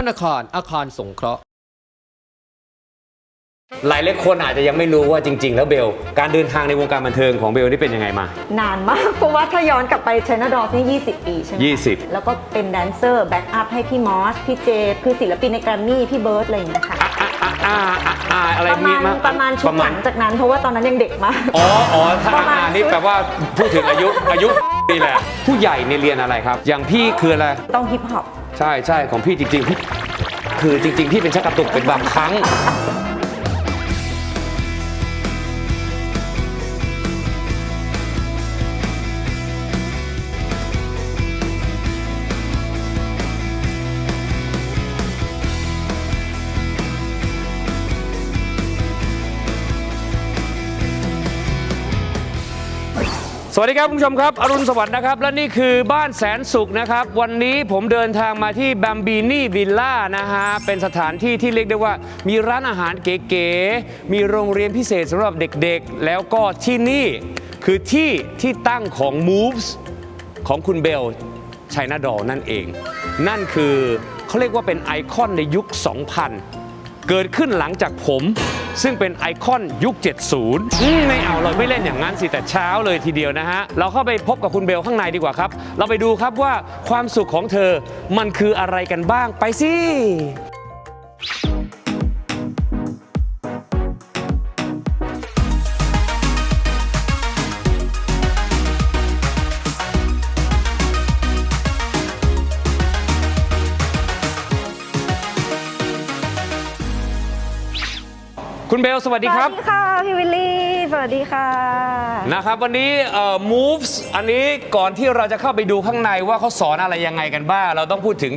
ธนาคารอาคารสงเคราะห์ หลายหลายคนอาจจะยังไม่รู้ว่าจริง ๆ แล้วเบล การเดินทางในวงการบันเทิงของเบลนี่เป็นยังไงมา นานมาก เพราะว่าถ้าย้อนกลับไป China Dolls นี่ 20 ปีใช่ไหม20 แล้วก็เป็นแดนเซอร์แบ็กอัพให้พี่มอส พี่เจ คือศิลปินในแกรมมี่ พี่เบิร์ดอะไรอย่างเงี้ยค่ะ อ่าอ่าอ่าอ่าอะไรประมีมาณมาประมาณชุดหลังจากนั้น เพราะว่าตอนนั้นยังเด็กมาก อ๋ออ๋อถ้าประมาณอ่านี่ชุด แปลว่าพูดถึงอายุอายุนี่แหละ ผู้ใหญ่ในยเรียนอะไรครับ อย่างพี่คืออะไร ต้องฮิปฮอป ใช่ใช่ของพี่จริงๆพี่คือจริง ๆ พี่เป็นชักกระตุกเป็นบางครั้ง วัสดีครับคุณผู้ชมครับ อรุณสวัสดิ์นะครับ และนี่คือบ้านแสนสุขนะครับ วันนี้ผมเดินทางมาที่บัมบีนี่วิลล่านะฮะ เป็นสถานที่ที่เรียกได้ว่า มีร้านอาหารเก๋ๆ มีโรงเรียนพิเศษสำหรับเด็กๆ แล้วก็ที่นี่คือที่ที่ตั้งของ Moves ของคุณเบลชัยนาดอลนั่นเอง นั่นคือเขาเรียกว่าเป็นไอคอนในยุค 2000 เกิดขึ้นหลังจากผม ซึ่งเป็นไอคอนยุค 70อืมไม่เอาเราไม่เล่นอย่างนั้นสิแต่เช้าเลยทีเดียวนะฮะ เราเข้าไปพบกับคุณเบลข้างในดีกว่าครับ เราไปดูครับว่าความสุขของเธอมันคืออะไรกันบ้างไปสิ คุณเบลสวัสดีครับ สวัสดีค่ะพี่วิลลี่ สวัสดีค่ะ นะครับวันนี้เอ่อ moves อันนี้ก่อนที่เราจะเข้าไปดูข้างในว่าเขาสอนอะไรยังไงกันบ้าง เราต้องพูดถึง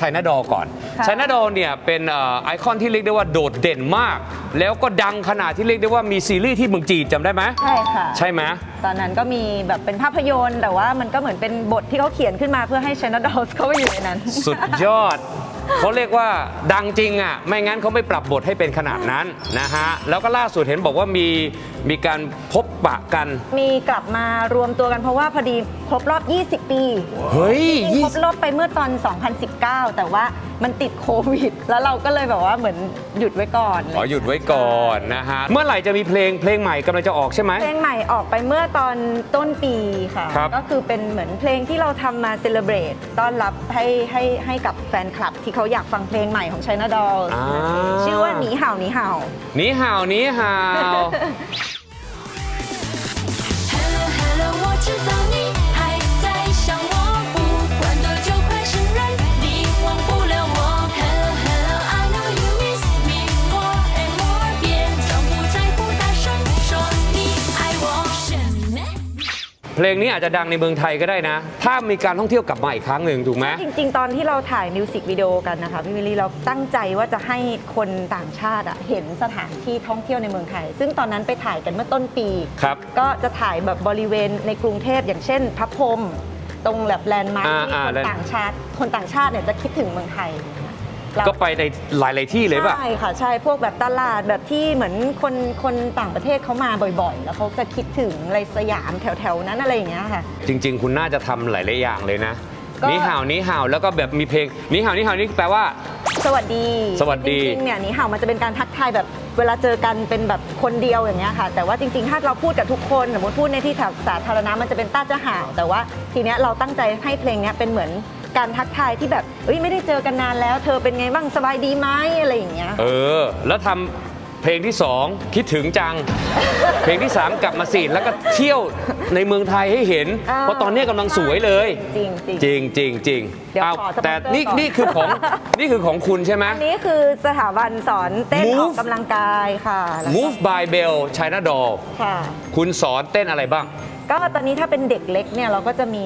ชัยนาดอก่อนค่ะชัยนาดอเนี่ยเป็นเอ่อไอคอนที่เรียกได้ว่าโดดเด่นมาก แล้วก็ดังขนาดที่เรียกได้ว่ามีซีรีส์ที่เมืองจีนจำได้ไหมใช่ค่ะ ใช่ไหม ตอนนั้นก็มีแบบเป็นภาพยนตร์ แต่ว่ามันก็เหมือนเป็นบทที่เขาเขียนขึ้นมาเพื่อให้ China Dolls เข้าไปอยู่ในนั้น สุดยอด เขาเรียกว่าดังจริงอะไม่งั้นเขาไม่ปรับบทให้เป็นขนาดนั้นนะฮะแล้วก็ล่าสุดเห็นบอกว่ามีมีการพบปะกัน มีกลับมารวมตัวกันเพราะว่าพอดีครบรอบ 20 ปีเฮ้ยจริงๆครบรอบไปเมื่อตอน 2019 แต่ว่า มันติดโควิด แล้วเราก็เลยแบบว่าเหมือนหยุดไว้ก่อน ขอหยุดไว้ก่อนนะฮะ เมื่อไหร่จะมีเพลงเพลงใหม่กำลังจะออกใช่ไหม เพลงใหม่ออกไปเมื่อตอนต้นปีค่ะ ครับ ก็คือเป็นเหมือนเพลงที่เราทำมาเซเลบรตต้อนรับให้ให้ให้กับแฟนคลับ ที่เขาอยากฟังเพลงใหม่ของ China Dolls อ่า ชื่อว่าหนีเห่าหนีเห่า หนีห่าวหนีห่าว Hello Hello，我知道 ลงนี้อาจจะดังในเมืองไทยก็ได้นะ ถ้ามีการท่องเที่ยวกลับมาอีกครั้งหนึ่งถูกไหม จริง ๆ ตอนที่เราถ่ายมิวสิกวิดีโอกันนะคะพี่วิลลี่เราตั้งใจว่าจะให้คนต่างชาติอะเห็นสถานที่ท่องเที่ยวในเมืองไทย ซึ่งตอนนั้นไปถ่ายกันเมื่อต้นปี ครับก็จะถ่ายแบบบริเวณในกรุงเทพอย่างเช่น พระพรหมตรงแบบแลนด์มาร์คอ่าที่อ่าคนแลนด์ ต่างชาติ คนต่างชาติเนี่ยจะคิดถึงเมืองไทย เราก็ไปในหลาย ๆ ที่เลยป่ะ ใช่ค่ะใช่พวกแบบตลาดแบบที่เหมือนคนคนต่างประเทศเขามาบ่อย ๆ แล้วเขาจะคิดถึงอะไรสยามแถว ๆ นั้นอะไรอย่างเงี้ยค่ะ จริง ๆ คุณน่าจะทำหลาย ๆ อย่างเลยนะก็หนีห่าวหนีห่าวแล้วก็แบบมีเพลงหนีห่าวหนีห่าวนี่แปลว่า สวัสดีสวัสดี จริงๆเนี่ยหนี่เห่ามันจะเป็นการทักทายแบบเวลาเจอกันเป็นแบบคนเดียวอย่างเงี้ยค่ะ แต่ว่าจริงๆ ถ้าเราพูดกับทุกคนสมมติพูดในที่สาธารณะมันจะเป็นต้าจะห่าวแต่ว่าทีเนี้ยเราตั้งใจให้เพลงเนี้ยเป็นเหมือนการทักทายที่แบบ เอ้ยไม่ได้เจอกันนานแล้ว เธอเป็นไงบ้างสบายดีไหมอะไรอย่างเงี้ย เออ แล้วทำเพลงที่สองคิดถึงจัง เพลงที่สามกลับมาสิแล้วก็เที่ยวในเมืองไทยให้เห็น อ่าเพราะตอนนี้กำลังสวยเลย จริงๆจริงจริงจริงเดี๋ยวอ้าวขอสปอนเซอร์แต่นี่ก่อน นี่คือของนี่คือของคุณใช่ไหม อันนี้คือสถาบันสอนเต้น Move ออกกำลังกายค่ะแล้วก็ Move by Bell China Doll ค่ะ คุณสอนเต้นอะไรบ้าง ก็ตอนนี้ถ้าเป็นเด็กเล็กเนี่ยเราก็จะมี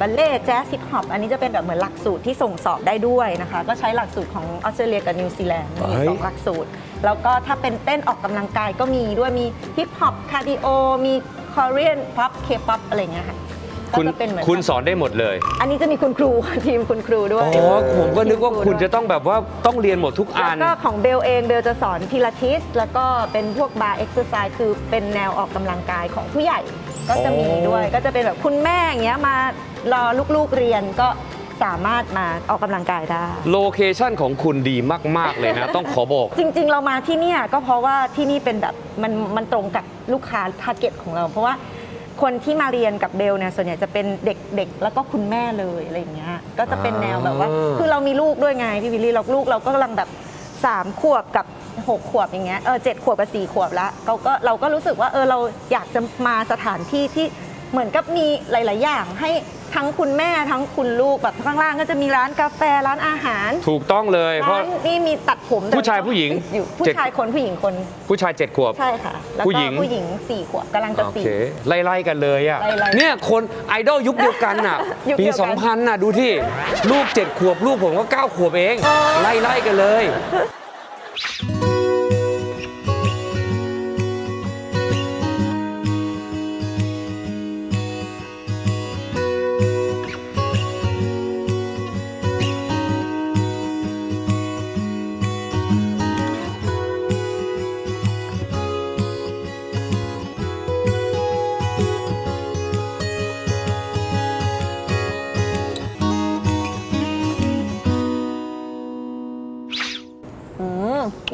บัลเล่แจ๊สฮิปฮอปอันนี้จะเป็นแบบเหมือนหลักสูตรที่ส่งสอบได้ด้วยนะคะ ก็ใช้หลักสูตรของออสเตรเลียกับนิวซีแลนด์มีเฮ้ยสองหลักสูตร แล้วก็ถ้าเป็นเต้นออกกำลังกายก็มีด้วยมีฮิปฮอปคาร์ดิโอมีคอเรียนป๊อปเคป๊อปอะไรอย่างเงี้ยค่ะคุณก็จะเป็นเหมือนคุณสอนได้หมดเลย อันนี้จะมีคุณครูทีมคุณครูด้วยอ๋อผมก็นึกว่าคุณจะต้องแบบว่าต้องเรียนหมดทุกอัแล้วนก็ของเบลเองเบลจะสอนพิลาทิส แล้วก็เป็นพวกบาร์เอ็กซ์ไซส์คือเป็นแนวออกกำลังกายของผู้ใหญ่ ก็จะมีด้วย ก็จะเป็นแบบคุณแม่อย่างเงี้ยมารอลูกๆเรียนก็สามารถมาออกกำลังกายได้ โลเคชั่นของคุณดีมาก ๆ เลยนะ ต้องขอบอก จริง ๆ เรามาที่เนี่ยก็เพราะว่าที่นี่เป็นแบบมันมันตรงกับลูกค้าทาร์เก็ตของเรา เพราะว่าคนที่มาเรียนกับเบลเนี่ยส่วนใหญ่จะเป็นเด็กๆ แล้วก็คุณแม่เลยอะไรอย่างเงี้ยก็จะเป็นแนวแบบว่าอ่าคือเรามีลูกด้วยไงพี่วิลลี่เราลูกเราก็กำลังแบบสามขวบกับ หกขวบอย่างเงี้ยเออเจ็ดขวบกับสี่ขวบละเราก็เราก็รู้สึกว่าเออเราอยากจะมาสถานที่ที่เหมือนกับมีหลาย ๆ อย่างให้ทั้งคุณแม่ทั้งคุณลูกแบบข้างล่างก็จะมีร้านกาแฟร้านอาหารถูกต้องเลยเพราะ ร้านนี่มีตัดผมแต่ผู้ชายผู้หญิงอยู่ผู้เจ็ด ชายคนผู้หญิงคนผู้ชายเจ็ดขวบ ใช่ค่ะ แล้วผู้ก็หญิง ผู้หญิงสี่ขวบกำลังจะโอสี่ เคไล่ๆกันเลยอะไล่ๆเนี่ยคนไอดอลยุคเดียวกันน่ะ ยุคปีเดียวกัน 2000น่ะดูที่ลูก 7 ขวบ ลูกผมก็ 9 ขวบเอง ไล่ๆกันเลย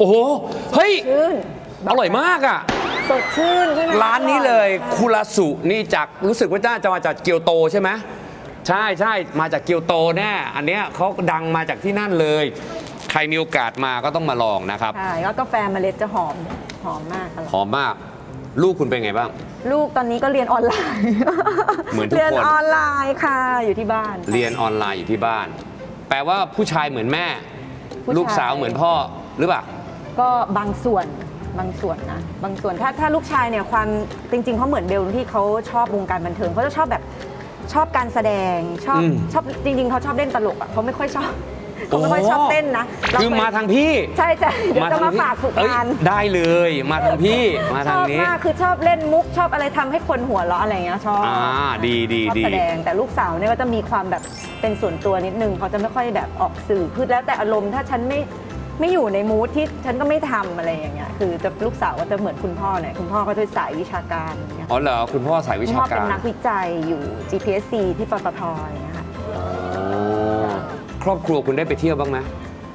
อ้โห เฮ้ย ชื่นอร่อยมากอะ สดชื่นใช่ไหมร้านนี้เลยคุราสุนี่จากรู้สึกว่าน่าจะมาจากเกียวโตใช่ไหมใช่ใช่มาจากเกียวโตแน่อันเนี้ยเขาดังมาจากที่นั่นเลย ใครมีโอกาสมาก็ต้องมาลองนะครับ ใช่แล้วกาแฟเมล็ดจะหอม หอมมากอร่อยหอมมาก ลูกคุณเป็นไงบ้าง ลูกตอนนี้ก็เรียนออนไลน์ เหมือนทุกคน เรียนออนไลน์ค่ะ อยู่ที่บ้าน เรียนออนไลน์อยู่ที่บ้าน แปลว่าผู้ชายเหมือนแม่ ผู้ชาย ลูกสาวเหมือนพ่อหรือเปล่า ก็บางส่วนบางส่วนนะบางส่วนถ้าถ้าลูกชายเนี่ยความจริง ๆเขาเหมือนเบลที่เขาชอบวงการบันเทิงเขาจะชอบแบบชอบการแสดงชอบอืม ชอบจริง ๆเขาชอบเล่นตลกอะเขาไม่ค่อยชอบเขาไม่ค่อยชอบเต้นนะเรคือเคยมาทางพี่ใช่ใช่เดี๋ยวจะมาพี่ฝากฝึกเอ้ยงาน ได้เลยมาทางพี่มาชทางอบนี้ มากคือชอบเล่นมุกชอบอะไรทำให้คนหัวเราะอะไรอย่างเงี้ยชอบอ่าดีดีชอบดี แสดงแต่ลูกสาวเนี่ยก็จะมีความแบบเป็นส่วนตัวนิดนึงเขาจะไม่ค่อยแบบออกสื่อคือแล้วแต่อารมณ์ถ้าฉันไม่ ไม่อยู่ในมูทที่ฉันก็ไม่ทำอะไรอย่างเงี้ยคือจะลูกสาวก็จะเหมือนคุณพ่อเลยคุณพ่อก็จะสายวิชาการอย่างเงี้ยอ๋อเหรอคุณพ่อสายวิคุณชาพ่อการเป็นนักวิจัยอยู่ GPSC ที่ปตทอย่างเงี้ยค่ะอ๋อครอบครัวคุณได้ไปเที่ยวบ้างไหม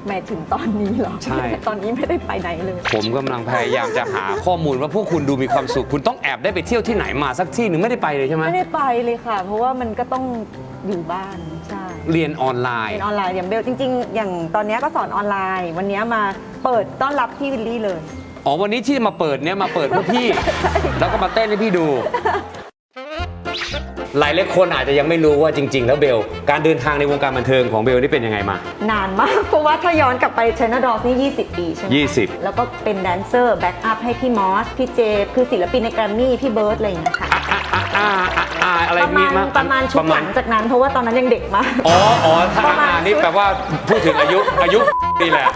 หมายถึงตอนนี้เหรอใช่ ตอนนี้ไม่ได้ไปไหนเลย ผมกำลังพยายามจะหาข้อมูลว่าพวกคุณดูมีความสุข คุณต้องแอบได้ไปเที่ยวที่ไหนมาสักที่หนึ่งไม่ได้ไปเลยใช่ไหม ไม่ได้ไปเลยค่ะ เพราะว่ามันก็ต้องอยู่บ้านใช่ เรียนออนไลน์เป็นออนไลน์อย่างเบลจริง ๆ อย่างตอนเนี้ยก็สอนออนไลน์ วันเนี้ยมาเปิดต้อนรับพี่วิลลี่เลย อ๋อวันนี้ที่มาเปิดเนี่ยมาเปิดเพื่อพี่ แล้วก็มาเต้นให้พี่ดู หลายหลายคนอาจจะยังไม่รู้ว่าจริง ๆ แล้วเบล การเดินทางในวงการบันเทิงของเบลนี่เป็นยังไงมา นานมาก เพราะว่าถ้าย้อนกลับไปช i น a ดอ s นี่ 20 ปีใช่ไหม20 แล้วก็เป็นแดนเซอร์แบ็กอัพให้พี่มอส พี่เจ คือศิลปินในแกรมมี่พี่เบิร์ดอะไรอย่างเงี้ยค่ะ อะอะอะ อะอะอะไรประมาณมั้ยประมาณชุดหลังจากนั้นเพราะว่าตอนนั้นยังเด็กมาก อ๋ออ๋อถ้าประมาณอ่านี่แปลว่าพูดถึงอายุอายุนี่แหละ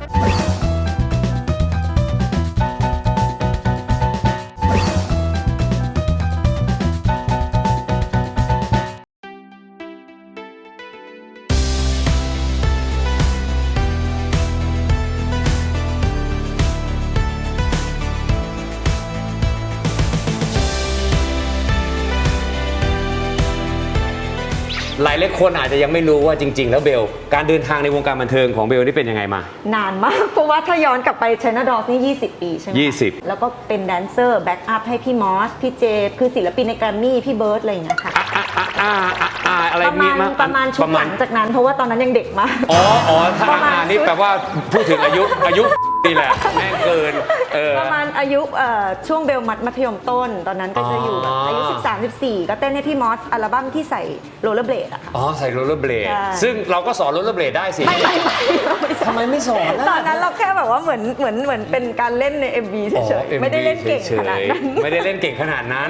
ายหลายคนอาจจะยังไม่รู้ว่าจริง ๆ แล้วเบล การเดินทางในวงการบันเทิงของเบลนี่เป็นยังไงมานานมาก เพราะว่าถ้าย้อนกลับไปช i น a ดอ s นี่ 20 ปีใช่ไหมคะ20แล้วก็เป็นแดนเซอร์แบ็กอัพให้พี่มอส พี่เจ คือศิลปินในแกรมมี่ พี่เบิร์ดอะไรอย่างเงี้ยค่ะ อะอะอะอะอะอะไรประมาณมั้ยประมาณชุดหลังจากนั้นเพราะว่าตอนนั้นยังเด็กมาก อ๋ออ๋อถ้าประมาณอ่านี่แปลว่าพูดถึงอายุอายุ นี่แหละแม่งเกินเออ ประมาณอายุเอ่อช่วงเบลมัดมัธยมต้น ตอนนั้นก็จะอยู่แบบอ๋ออ อายุ 13 14 ก็เต้นให้พี่มอสอัลบั้มที่ใส่โรลเลอร์เบลดอะค่ะ อ๋อใส่โรลเลอร์เบลดใช่ ซึ่งเราก็สอนโรลเลอร์เบลดได้สิไม่ไม่ไม่เราไม่ใช่ทำไมไม่สอนตอนนั้นเราแค่แบบว่าเหมือนเหมือนเหมือนเป็นการเล่นใน MV เฉอ๋อยๆไม่ได้เล่นเก่งขนาดนั้นฉยๆไม่ได้เล่นเก่งขนาดนั้น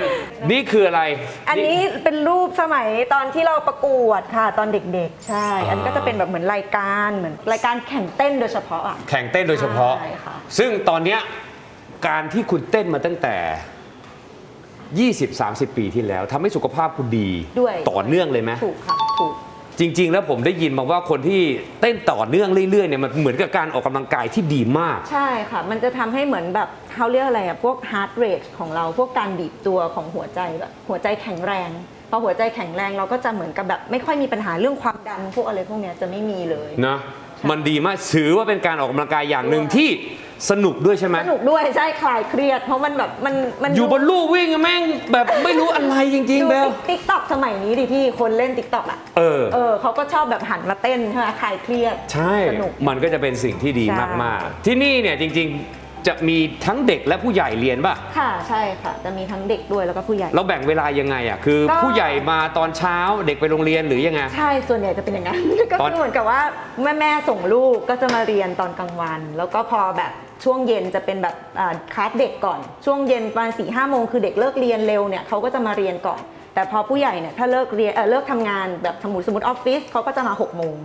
นี่คืออะไร อันนี้เป็นรูปสมัยตอนที่เราประกวดค่ะตอนเด็กๆ ใช่ อันนี้ก็จะเป็นแบบเหมือนรายการเหมือนรายการแข่งเต้นโดยเฉพาะอะ แข่งเต้นโดยเฉพาะ ใช่ค่ะ ซึ่งตอนเนี้ยการที่คุณเต้นมาตั้งแต่ 20-30 ปีที่แล้วทำให้สุขภาพคุณดีด้วยต่อเนื่องเลยไหม ถูกค่ะ ถูก จริง ๆ แล้วผมได้ยินมาว่าคนที่เต้นต่อเนื่องเรื่อยๆเนี่ยมันเหมือนกับการออกกำลังกายที่ดีมาก ใช่ค่ะ มันจะทำให้เหมือนแบบเขาเรียกอะไรอะพวก heart rate ของเรา พวกการบีบตัวของหัวใจแบบหัวใจแข็งแรง พอหัวใจแข็งแรงเราก็จะเหมือนกับแบบไม่ค่อยมีปัญหาเรื่องความดันพวกอะไรพวกเนี้ยจะไม่มีเลย นะ มันดีมากถือว่าเป็นการออกกำลังกายอย่างหนึ่งที่สนุกด้วยใช่ไหมสนุกด้วยใช่คลายเครียด เพราะมันแบบมันมันอยู่บนลู่วิ่งแม่งแบบไม่รู้อะไรจริงๆเบลติ๊กต็อกสมัยนี้ดิพี่คนเล่นติ๊กต็อกอะเออเออเขาก็ชอบแบบหันมาเต้นใช่ไหมคลายเครียด ใช่ สนุก มันก็จะเป็นสิ่งที่ดีใช่ มากๆ ที่นี่เนี่ยจริงๆ จะมีทั้งเด็กและผู้ใหญ่เรียนป่ะ ค่ะใช่ค่ะ จะมีทั้งเด็กด้วยแล้วก็ผู้ใหญ่ เราแบ่งเวลายังไงอะคือก็ ผู้ใหญ่มาตอนเช้าเด็กไปโรงเรียนหรือยังไง ใช่ส่วนใหญ่จะเป็นอย่างนั้น ก็ตอน คือเหมือนกับว่าแม่แม่ๆส่งลูกก็จะมาเรียนตอนกลางวัน แล้วก็พอแบบช่วงเย็นจะเป็นแบบอ่าคลาสเด็กก่อน ช่วงเย็นประมาณสี่ห้าโมงคือเด็กเลิกเรียนเร็วเนี่ยเขาก็จะมาเรียนก่อน แต่พอผู้ใหญ่เนี่ยถ้าเลิกเรียนเออเลิกทำงานแบบสมมติสมมติออฟฟิศเขาก็จะมา6กโมง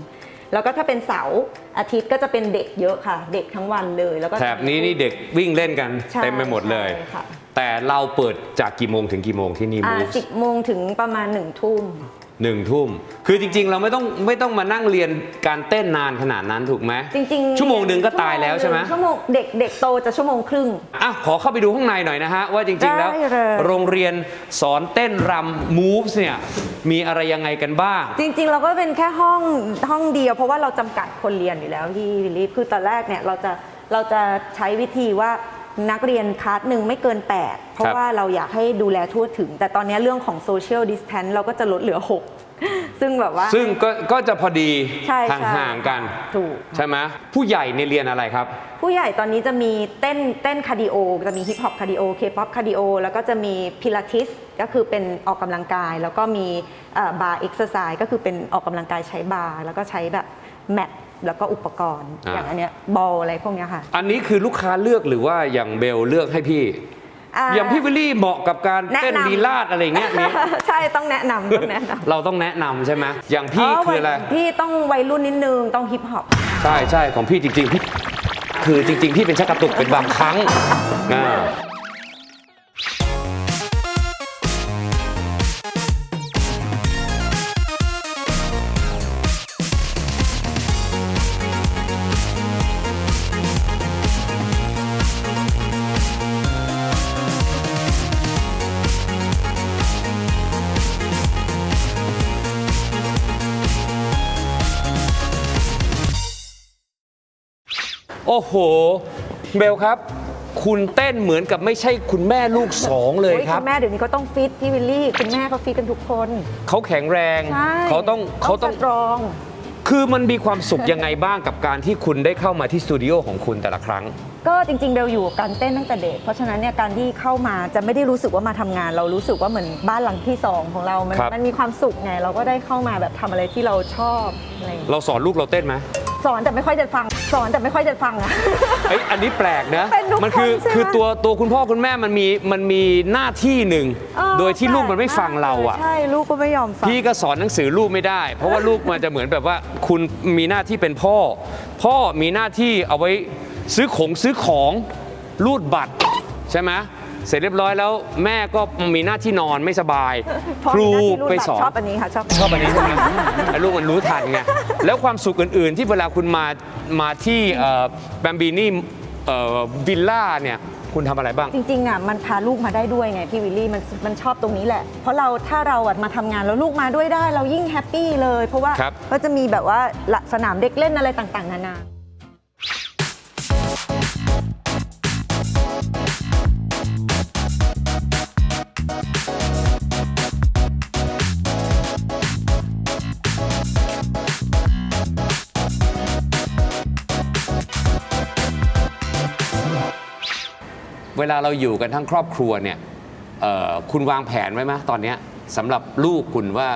แล้วก็ถ้าเป็นเสาร์อาทิตย์ก็จะเป็นเด็กเยอะค่ะ เด็กทั้งวันเลยแล้วก็ แถบนี้นี่เด็กวิ่งเล่นกันใช่เต็มไปหมดเลย ใช่ค่ะ แต่เราเปิดจากกี่โมงถึงกี่โมงที่นี่อ่ามูฟ สิบโมงถึงประมาณหนึ่งทุ่ม หนึ่งทุ่ม คือจริง ๆ เราไม่ต้องไม่ต้องมานั่งเรียนการเต้นนานขนาดนั้นถูกไหมจริงๆชั่วโมงหนึ่งก็ตายแล้วใช่ไหมชั่วโมงเด็กเด็กโตจะชั่วโมงครึ่ง อะขอเข้าไปดูข้างในหน่อยนะฮะ ว่าจริง ๆ แล้ว ได้เลย โรงเรียนสอนเต้นรำ moves เนี่ย มีอะไรยังไงกันบ้าง จริง ๆ เราก็เป็นแค่ห้องห้องเดียว เพราะว่าเราจำกัดคนเรียนอยู่แล้วที่วิลลี่คือตอนแรกเนี่ยเราจะเราจะใช้วิธีว่า นักเรียนคลาสหนึ่งไม่เกิน 8 เพราะว่าเราอยากให้ดูแลทั่วถึง แต่ตอนนี้เรื่องของโซเชียลดิสแทนเราก็จะลดเหลือ 6 ซึ่งแบบว่า ซึ่งก็ก็จะพอดีใช่ใช่ ห่างๆกัน ถูก ใช่ไหมผู้ใหญ่ในยเรียนอะไรครับ ผู้ใหญ่ตอนนี้จะมีเต้นเต้นคาร์ดิโอ จะมีฮิปฮอปคาร์ดิโอเคป๊อปคาร์ดิโอแล้วก็จะมีพิลาทิสก็คือเป็นออกกำลังกาย แล้วก็มีบาร์เอ็กซ์ไซส์ก็คือเป็นออกกำลังกายใช้บาร์แล้วก็ใช้แบบแมท แล้วก็อุปกรณ์อ่าอย่างอันเนี้ยบอลอะไรพวกเนี้ยค่ะอันนี้คือลูกค้าเลือกหรือว่าอย่างเบลเลือกให้พี่ อ่า อย่างพี่วิลลี่เหมาะกับการแนะนำ เต้นลีลาดอะไรเงี้ยมี ใช่ต้องแนะนำต้องแนะนำเราต้องแนะนำใช่ไหมอย่างพี่คืออะไรพี่ต้องวัยรุ่นนิดนึงต้องฮิปฮอป ใช่ใช่ของพี่จริงๆพี่คือจริง ๆ พี่เป็นชักกระตุกเป็นบางครั้งอ่า โอ้โห เบลครับ คุณเต้นเหมือนกับไม่ใช่คุณแม่ลูกสองเลยโอ้ครับณแม่เดี๋ยวนี้ก็ต้องฟิตพี่วิลลี่ คุณแม่เขาฟิตกันทุกคนเขาแข็งแรง ใช่เขาต้องเขาต้อง สตรอง คือมันมีความสุขยังไงบ้างกับการที่คุณได้เข้ามาที่สตูดิโอของคุณแต่ละครั้ง ก็จริงๆเบลอยู่กับการเต้นตั้งแต่เด็ก เพราะฉะนั้นเนี่ยการที่เข้ามาจะไม่ได้รู้สึกว่ามาทำงาน เรารู้สึกว่าเหมือนบ้านหลังที่สองของเรา มันครับ มันมีความสุขไงเราก็ได้เข้ามาแบบทำอะไรที่เราชอบอะไรอย่างเงี้ยเราสอนลูกเราเต้นไหม สอนแต่ไม่ค่อยจะฟัง สอนแต่ไม่ค่อยจะฟังอะ เอ้ยอันนี้แปลกนะเป็นทุกมัคือคนใช่ไหมคือตัวตัวคุณพ่อคุณแม่มันมีมันมีหน้าที่หนึ่ง เออโดยที่ลูกมันไม่ฟังเราอะ ใช่ ลูกก็ไม่ยอมฟัง พี่ก็สอนหนังสือลูกไม่ได้ เพราะว่าลูกมันจะเหมือนแบบว่า คุณมีหน้าที่เป็นพ่อ พ่อมีหน้าที่เอาไว้ซื้อของซื้อของรูดบัตร ใช่ไหมเสร็จเรียบร้อยแล้วแม่ก็มีหน้าที่นอนไม่สบาย พ่อครูมีหน้าที่ไปบัตสอนชอบอันนี้ค่ะชอบ ชอบอันนี้ใช่ไหมไอ้ลูกมันรู้ทันไง แล้วความสุขอื่น ๆ ที่เวลาคุณมามาที่แบมบีนี่วิลล่าเนี่ยคุณทำอะไรบ้าง จริงๆอะมันพาลูกมาได้ด้วยไงพี่วิลลี่มันมันชอบตรงนี้แหละ เพราะเราถ้าเราอะมาทำงานแล้วลูกมาด้วยได้ เรายิ่งแฮปปี้เลย เพราะว่าครับก็จะมีแบบว่าละสนามเด็กเล่นอะไรต่างๆ นานา เวลาเราอยู่กันทั้งครอบครัวเนี่ยเอ่อคุณวางแผนไว้ไหมตอนเนี้ยสำหรับลูกคุณว่า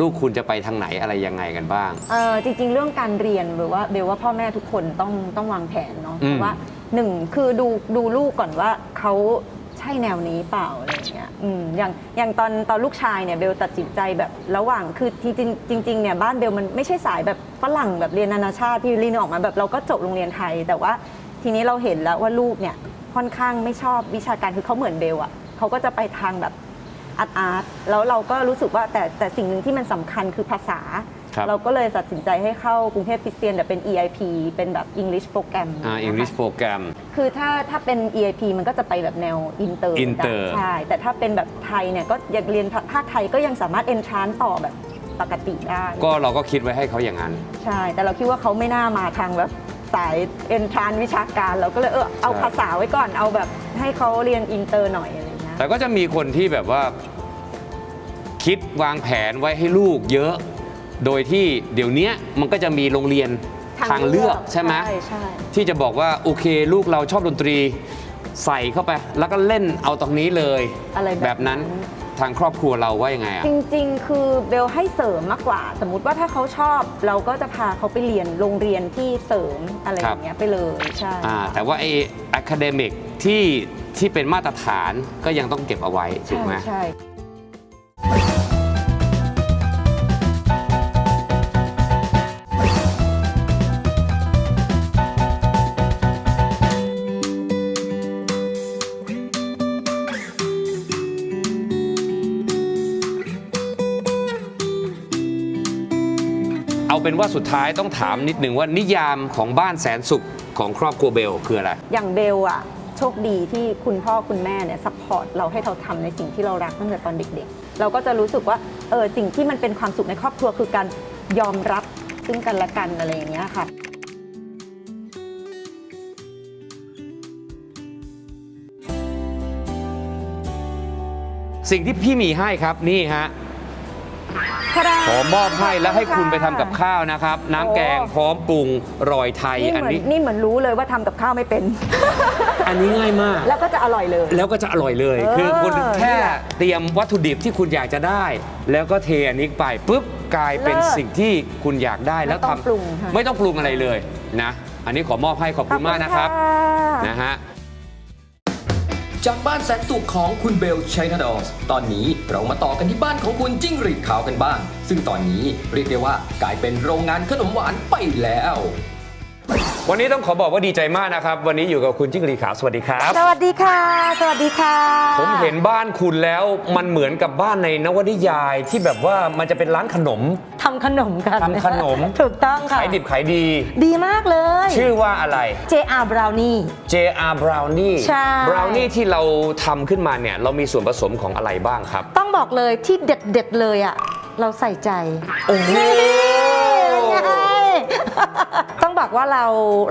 ลูกคุณจะไปทางไหนอะไรยังไงกันบ้าง เออจริง ๆ เรื่องการเรียนหรือว่าเบลว่าพ่อแม่ทุกคนต้องต้องวางแผนเนาะอืมเพราะว่าหนึ่งคือดูดูลูกก่อนว่าเขาใช่แนวนี้เปล่าอะไรอย่างเงี้ยอืมอย่างอย่างตอนตอนลูกชายเนี่ยเบลตัดสินใจแบบระหว่างคือจริงๆจริงๆเนี่ยบ้านเบลมันไม่ใช่สายแบบฝรั่งแบบเรียนนานาชาติพี่วิลลี่นึกออกมาแบบเราก็จบโรงเรียนไทย แต่ว่าทีนี้เราเห็นแล้วว่าลูกเนี่ย ค่อนข้างไม่ชอบวิชาการคือเขาเหมือนเบลอะเขาก็จะไปทางแบบอาร์ตอาร์ตแล้วเราก็รู้สึกว่าแต่แต่สิ่งหนึ่งที่มันสำคัญคือภาษา ครับเราก็เลยตัดสินใจให้เข้ากรุงเทพคริสเตียนแต่เป็น EIP เป็นแบบ English โปรแกรมอ่านะคะ English โปรแกรม คือถ้าถ้าเป็น EIP มันก็จะไปแบบแนวอินเตอร์ Inter ใช่ แต่ถ้าเป็นแบบไทยเนี่ยก็อยากเรียนภาคไทยก็ยังสามารถเอนทรานต่อแบบปกติได้ ก็เราก็คิดไว้ให้เขาอย่างนั้น ใช่ แต่เราคิดว่าเขาไม่น่ามาทางแบบ สายเอนทรานวิชาการ เราก็เลยเออเอาใช่ภาษาไว้ก่อนเอาแบบให้เขาเรียนอินเตอร์หน่อยอะไรอย่างเงี้ยแต่ก็จะมีคนที่แบบว่า คิดวางแผนไว้ให้ลูกเยอะ โดยที่เดี๋ยวเนี้ยมันก็จะมีโรงเรียนทางเลือกใช่ไหมใช่ใช่ที่จะบอกว่าโอเคลูกเราชอบดนตรีใส่เข้าไป แล้วก็เล่นเอาตรงนี้เลยอะไรแบบแบบนั้น ทางครอบครัวเราว่ายังไงอะ จริงๆ คือเบลให้เสริมมากกว่า สมมุติว่าถ้าเขาชอบเราก็จะพาเขาไปเรียนโรงเรียนที่เสริมอะไรอย่างเงี้ยไปเลยใช่อ่าแต่ว่าไอ้อะคาเดมิกที่ที่เป็นมาตรฐานก็ยังต้องเก็บเอาไว้ถูกใช่ไหมใช่ เอาเป็นว่าสุดท้ายต้องถามนิดนึงว่านิยามของบ้านแสนสุขของครอบครัวเบลคืออะไร อย่างเบลอะโชคดีที่คุณพ่อคุณแม่เนี่ยซัพพอร์ตเราให้เราทำในสิ่งที่เรารักตั้งแต่ตอนเด็กๆ เราก็จะรู้สึกว่าเออสิ่งที่มันเป็นความสุขในครอบครัวคือการยอมรับซึ่งกันและกันอะไรอย่างเงี้ยค่ะ สิ่งที่พี่มีให้ครับนี่ฮะ ขอมอบให้แล้วให้คุณไปทำกับข้าวนะครับ น้ำแกงพร้อมปรุงรอยไทยนี่อันเหมือนนี้ นี่เหมือนรู้เลยว่าทำกับข้าวไม่เป็น อันนี้ง่ายมาก แล้วก็จะอร่อยเลย แล้วก็จะอร่อยเลย เออคือคุณแค่นี่แหละเตรียมวัตถุดิบที่คุณอยากจะได้ แล้วก็เทอันนี้ไปปุ๊บกลายเป็นเลิศสิ่งที่คุณอยากได้แล้วไม่ต้องทำปรุงค่ะ ไม่ต้องปรุงอะไรเลยนะ อันนี้ขอมอบให้ขอบคุณมากนะครับขอณนะฮะ จากบ้านแสนสุขของคุณเบลชัยนาดอส ตอนนี้เรามาต่อกันที่บ้านของคุณจิ้งหรีดขาวกันบ้าง ซึ่งตอนนี้เรียกได้ว่ากลายเป็นโรงงานขนมหวานไปแล้ว วันนี้ต้องขอบอกว่าดีใจมากนะครับ วันนี้อยู่กับคุณจิ้งหรีดขาวสวัสดีครับ สวัสดีค่ะ สวัสดีค่ะ ผมเห็นบ้านคุณแล้วมันเหมือนกับบ้านในนวนิยายที่แบบว่ามันจะเป็นร้านขนม ทำขนมกันทำขนม ถูกต้องค่ะ ขายดิบขายดี ดีมากเลย ชื่อว่าอะไร JR Brownie JR Brownie ใช่ Brownie ที่เราทำขึ้นมาเนี่ยเรามีส่วนผสมของอะไรบ้างครับ ต้องบอกเลยที่เด็ดๆเลยอะ เราใส่ใจ โอ้โหเป็นไง ต้องบอกว่าเรา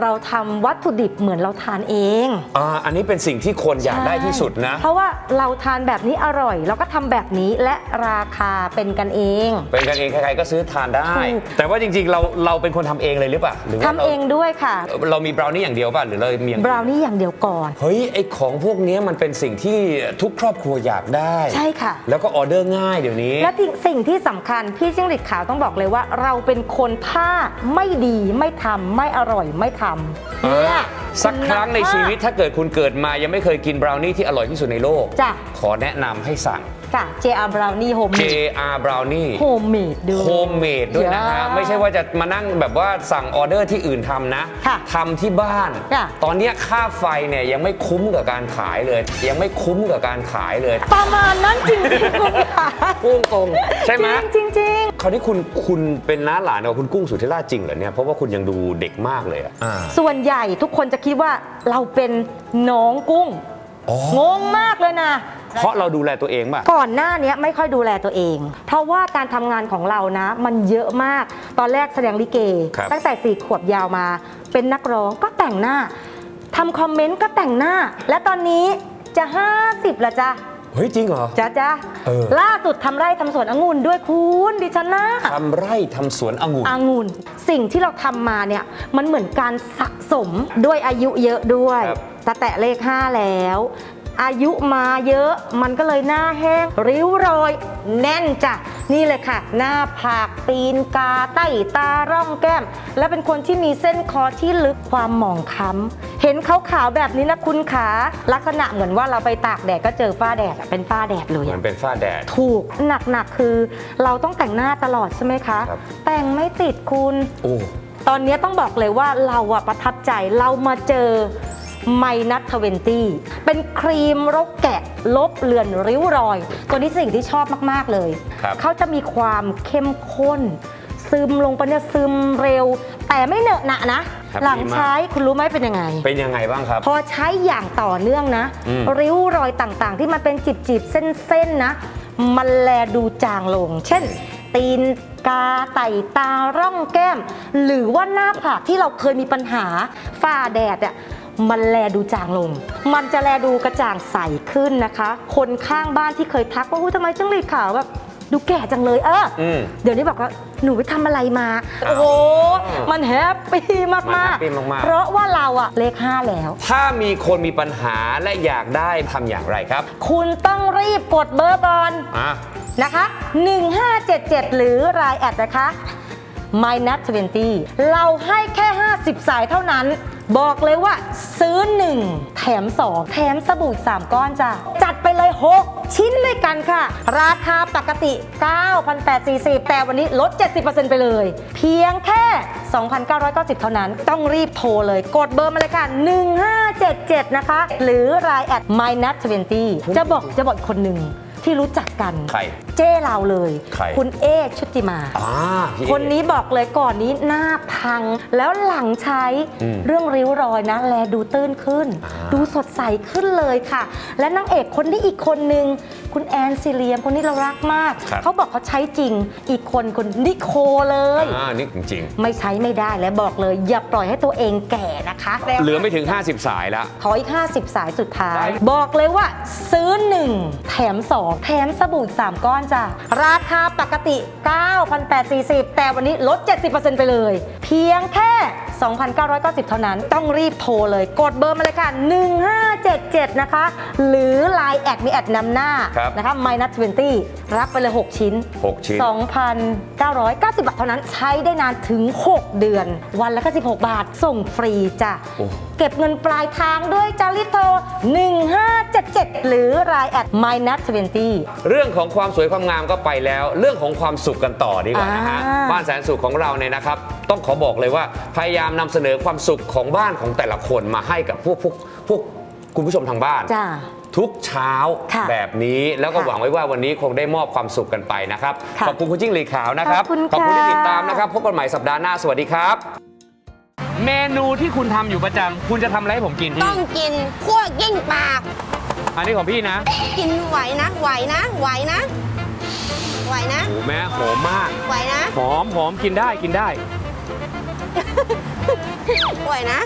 เราทำวัตถุดิบเหมือนเราทานเอง อ่าอันนี้เป็นสิ่งที่คนอยากได้ที่สุดนะ เพราะว่าเราทานแบบนี้อร่อยเราก็ทำแบบนี้และราคาเป็นกันเองเป็นกันเองใครๆก็ซื้อทานได้ถูกแต่ว่าจริงๆเราเราเป็นคนทำเองเลยหรือเปล่าหรือว่าทำเองด้วยค่ะเราเรามีบราวนี่อย่างเดียวป่ะหรือเรามีอย่างบราวนี่อย่างเดียวก่อน เฮ้ยไอของพวกเนี้ยมันเป็นสิ่งที่ทุกครอบครัวอยากได้ใช่ค่ะ แล้วก็ออเดอร์ง่ายเดี๋ยวนี้ และที่สิ่งที่สำคัญพี่จิ้งหรีดขาวต้องบอกเลยว่า เราเป็นคนถ้าไม่ดีไม่ทำไม่อร่อยไม่ทำเออเนี่ยสักครั้งในชีวิตถ้าเกิดคุณเกิดมายังไม่เคยกินบราวนี่ที่อร่อยที่สุดในโลก จ้ะ ขอแนะนำให้สั่ง ค่ะ JR Brownie Home JR Brownie Homemade ด้วย โฮมเมดด้วยนะฮะจ้าไม่ใช่ว่าจะมานั่งแบบว่าสั่งออเดอร์ที่อื่นทำนะค่ะทำที่บ้านจ้ะตอนเนี้ยค่าไฟเนี่ยยังไม่คุ้มกับการขายเลย ยังไม่คุ้มกับการขายเลยประมาณนั้นจริงๆคุณค่ะพุ่งตรงใช่ไหมจริงๆจริงค ราวนี้คุณคุณเป็นน้าหลานของคุณกุ้งสุธิราชจริงเหรอเนี่ยเพราะว่าคุณยังดูเด็กมากเลยอะอ่าๆส่วนใหญ่ทุกคนจะคิดว่าเราเป็นน้องกุ้งอ๋อ งงมากเลยนะ เพราะเราดูแลตัวเองป่ะ ก่อนหน้าเนี้ยไม่ค่อยดูแลตัวเอง เพราะว่าการทำงานของเรานะ มันเยอะมาก ตอนแรกแสดงลิเก ครับ ตั้งแต่สี่ขวบยาวมา เป็นนักร้องก็แต่งหน้าทำคอมเมนต์ก็แต่งหน้า และตอนนี้จะ 50แล้วจ้ะ เฮ้ยจริงเหรอ จ้ะจ้ะเออ ล่าสุดทำไร่ทำสวนองุ่นด้วยคุณดิฉันนะทำไร่ทำสวนองุ่น องุ่นสิ่งที่เราทำมาเนี่ยมันเหมือนการสะสมด้วยอายุเยอะด้วยครับ แต่แตะเลข 5 แล้ว อายุมาเยอะ มันก็เลยหน้าแห้ง ริ้วรอยแน่นจ้ะ นี่เลยค่ะ หน้าผากตีนกาใต้ตาร่องแก้ม และเป็นคนที่มีเส้นคอที่ลึกความหมองคล้ำเห็นขาวๆแบบนี้นะคุณขาลักษณะเหมือนว่าเราไปตากแดดก็เจอฝ้าแดดอะเป็นฝ้าแดดเลยเหมืออะนเป็นฝ้าแดด ถูกหนักๆคือเราต้องแต่งหน้าตลอดใช่ไหมคะ ครับ แต่งไม่ติดคุณ โอ้ ตอนนี้ต้องบอกเลยว่าเราอะประทับใจเรามาเจอ ไมนัททเวนตี้เป็นครีมรกแกะ ลบเลือนริ้วรอย ตัวนี้สิ่งที่ชอบมากๆเลย ครับเขาจะมีความเข้มข้น ซึมลงไปเนี่ยซึมเร็ว แต่ไม่เหนอะหนะนะ ครับหลังดีมาก ใช้คุณรู้ไหมเป็นยังไง เป็นยังไงบ้างครับ พอใช้อย่างต่อเนื่องนะ อืม ริ้วรอยต่างๆ ที่มันเป็นจีบๆ เส้นๆนะ มันแลดูจางลง เช่น ตีนกาไต่ตาร่องแก้ม หรือว่าหน้าผากที่เราเคยมีปัญหาฝ้าแดดอะ มันแลดูจางลง มันจะแลดูกระจ่างใสขึ้นนะคะ คนข้างบ้านที่เคยทักว่าอุ้ยทำไมจังหรีดขาวแบบดูแก่จังเลยเออออืมเดี๋ยวนี้บอกว่าหนูไปทำอะไรมา โอ้โห มันแฮปปี้มากมันๆแฮปปี้มากๆเพราะว่าเราอะเลข 5 แล้ว ถ้ามีคนมีปัญหาและอยากได้ทำอย่างไรครับ คุณต้องรีบกดเบอร์ก่อนอะนะคะ 1577 หรือรายแอดนะคะ My n u t 20 เราให้แค่ 50 สายเท่านั้น บอกเลยว่าซื้อ 1 แถม 2 แถมสบู่อีก3ก้อนจ้ะ จัดไปเลย 6 ชิ้นด้วยกันค่ะ ราคาปกติ 9,840 แต่วันนี้ลด 70%ไปเลย เพียงแค่ 2,990 เท่านั้น ต้องรีบโทรเลย กดเบอร์มาเลยค่ะ 1577 นะคะ หรือรายแอด My n u t 20จะบอกจะบอกคนหนึ่ง ที่รู้จักกัน ใครเจ้เราเลย ใคร คุณเอชุติมา อ่าพี่เอคนนี้บอกเลยก่อนนี้หน้าพัง แล้วหลังใช้อืมเรื่องริ้วรอยนะ แลดูตื้นขึ้น อ่า ดูสดใสขึ้นเลยค่ะ และนางเอกคนนี้อีกคนนึง คุณแอนซิเลียมคนนี้เรารักมาก ครับ เขาบอกเขาใช้จริงอีกคนคนนิโคเลย อ่านี่จริงไม่ใช้ไม่ได้และบอกเลย อย่าปล่อยให้ตัวเองแก่นะคะๆเหลือไม่ถึง 50 สายแล้วขออีก 50 สายสุดท้าย บอกเลยว่าซื้อ 1 แถม 2แถมสบู่3 ก้อนจ้ะราคาปกติ 9,840 แต่วันนี้ลด 70%ไปเลย เพียงแค่2,990 เท่านั้นต้องรีบโทรเลย กดเบอร์มาเลยค่ะ 1577 นะคะ หรือ Line แอดมีแอดนำหน้าครับนะคะ minus 20 รับไปเลย 6 ชิ้น 6 ชิ้น 2,990 บาทเท่านั้นใช้ได้นานถึง 6 เดือน วันละแค่16 บาทส่งฟรีจ้ะ โอ้ เก็บเงินปลายทางด้วยจารีบโทร 1577 หรือรายแอด minus 20 เรื่องของความสวยความงามก็ไปแล้ว เรื่องของความสุขกันต่อดีกว่านะฮะอ่า บ้านแสนสุขของเราเนี่ยนะครับ ต้องขอบอกเลยว่าพยายามนำเสนอความสุขของบ้านของแต่ละคนมาให้กับพวกพวกพวกคุณผู้ชมทางบ้าน จ้า ทุกเช้าค่ะแบบนี้แล้วก็ค่ะหวังไว้ว่าวันนี้คงได้มอบความสุขกันไปนะครับ ค่ะขอบคุณคุณจิ้งหรีดขาวนะครับขอบคุณขอบคุณที่ค่ะติดตามนะครับพบกันใหม่สัปดาห์หน้าสวัสดีครับ เมนูที่คุณทำอยู่ประจำคุณจะทำอะไรให้ผมกินต้องกินคั่วกิ้งปาก อันนี้ของพี่นะกินไหวนะ ไหวนะ ไหวนะ ไหวนะ โอ้แม่หอมมาก ไหวนะ หอมหอมกินได้กินได้ ป่วยนะ